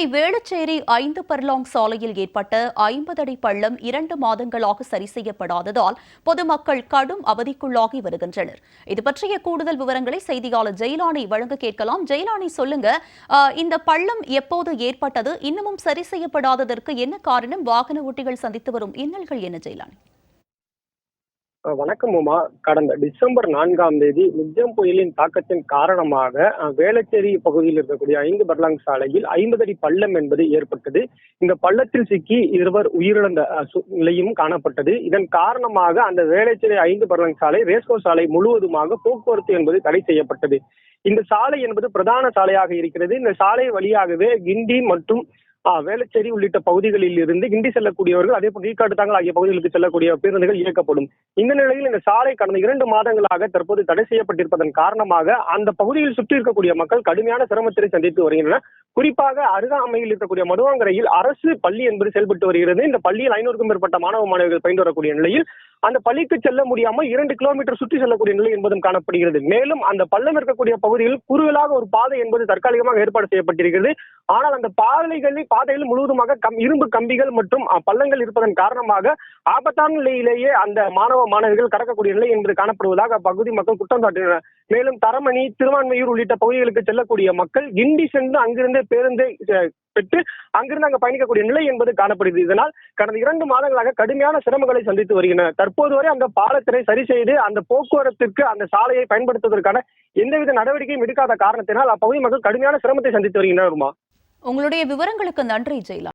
சென்னை வேளச்சேரி ஐந்து பர்லாங் சாலையில் ஏற்பட்ட ஐம்பது அடி பள்ளம் இரண்டு மாதங்களாக சரி செய்யப்படாததால் பொதுமக்கள் கடும் அவதிக்குள்ளாகி வருகின்றனர். இது பற்றிய கூடுதல் விவரங்களை செய்தியாளர் ஜெயலானி வழங்க கேட்கலாம். ஜெயலானி சொல்லுங்க இந்த பள்ளம் எப்போது ஏற்பட்டது? இன்னமும் சரி செய்யப்படாததற்கு என்ன காரணம்? வாகன ஓட்டிகள் சந்தித்து வரும் இன்னல்கள் என்ன ஜெயலானி? வணக்கம் உமா. கடந்த டிசம்பர் நான்காம் தேதி மிக்ஜம் புயலின் தாக்கத்தின் காரணமாக வேளச்சேரி பகுதியில் இருக்கக்கூடிய ஐந்து பர்லாங் சாலையில் ஐம்பது அடி பள்ளம் என்பது ஏற்பட்டது. இந்த பள்ளத்தில் சிக்கி இருவர் உயிரிழந்த நிலையும் காணப்பட்டது. இதன் காரணமாக அந்த வேளச்சேரி ஐந்து பர்லாங் சாலை ரேஸ்கோ சாலை முழுவதுமாக போக்குவரத்து என்பது தடை செய்யப்பட்டது. இந்த சாலை என்பது பிரதான சாலையாக இருக்கிறது. இந்த சாலை வழியாகவே கிண்டி மற்றும் வேளச்சேரி உள்ளிட்ட பகுதிகளில் இருந்து கிண்டி செல்லக்கூடியவர்கள் அதே போல் ஈக்காடு தாங்கல் ஆகிய பகுதிகளுக்கு செல்லக்கூடிய பேருந்துகள் இயக்கப்படும். இந்த நிலையில் இந்த சாலை கடந்த இரண்டு மாதங்களாக தற்போது தடை செய்யப்பட்டிருப்பதன் காரணமாக அந்த பகுதியில் சுற்றி இருக்கக்கூடிய மக்கள் கடுமையான சிரமத்தை சந்தித்து வருகின்றனர். குறிப்பாக அருகாமையில் இருக்கக்கூடிய மடுவாங்கரையில் அரசு பள்ளி என்பது செயல்பட்டு வருகிறது. இந்த பள்ளியில் ஐநூறுக்கும் மேற்பட்ட மாணவ மாணவிகள் பயின்று வரக்கூடிய நிலையில் அந்த பள்ளிக்கு செல்ல முடியாமல் இரண்டு கிலோமீட்டர் சுற்றி செல்லக்கூடிய நிலை என்பதும் காணப்படுகிறது. மேலும் அந்த பள்ளம் இருக்கக்கூடிய பகுதியில் குறுகலாக ஒரு பாதை என்பது தற்காலிகமாக ஏற்பாடு செய்யப்பட்டிருக்கிறது. ஆனால் அந்த பாதைகளில் பாதையில் முழுவதுமாக கம் இரும்பு கம்பிகள் மற்றும் பள்ளங்கள் இருப்பதன் காரணமாக ஆபத்தான நிலையிலேயே அந்த மாணவ மாணவிகள் கடக்கக்கூடிய நிலை என்பது காணப்படுவதாக அப்பகுதி மக்கள் குற்றம் சாட்டினர். மேலும் தரமணி திருவான்மையூர் உள்ளிட்ட பகுதிகளுக்கு செல்லக்கூடிய மக்கள் கிண்டி சென்று அங்கிருந்து பேருந்தை பெற்று அங்கிருந்து அங்க பயணிக்கக்கூடிய நிலை என்பது காணப்படுகிறது. இதனால் கடந்த இரண்டு மாதங்களாக கடுமையான சிரமங்களை சந்தித்து வருகின்றன தற்போது வரை அந்த பாலத்தினை சரி செய்து அந்த போக்குவரத்திற்கு அந்த சாலையை பயன்படுத்துவதற்கான எந்தவித நடவடிக்கையும் எடுக்காத காரணத்தினால் அப்பகுதி மக்கள் கடுமையான சிரமத்தை சந்தித்து வருகின்றனருமா உங்களுடைய விவரங்களுக்கு நன்றி ஜெயலானி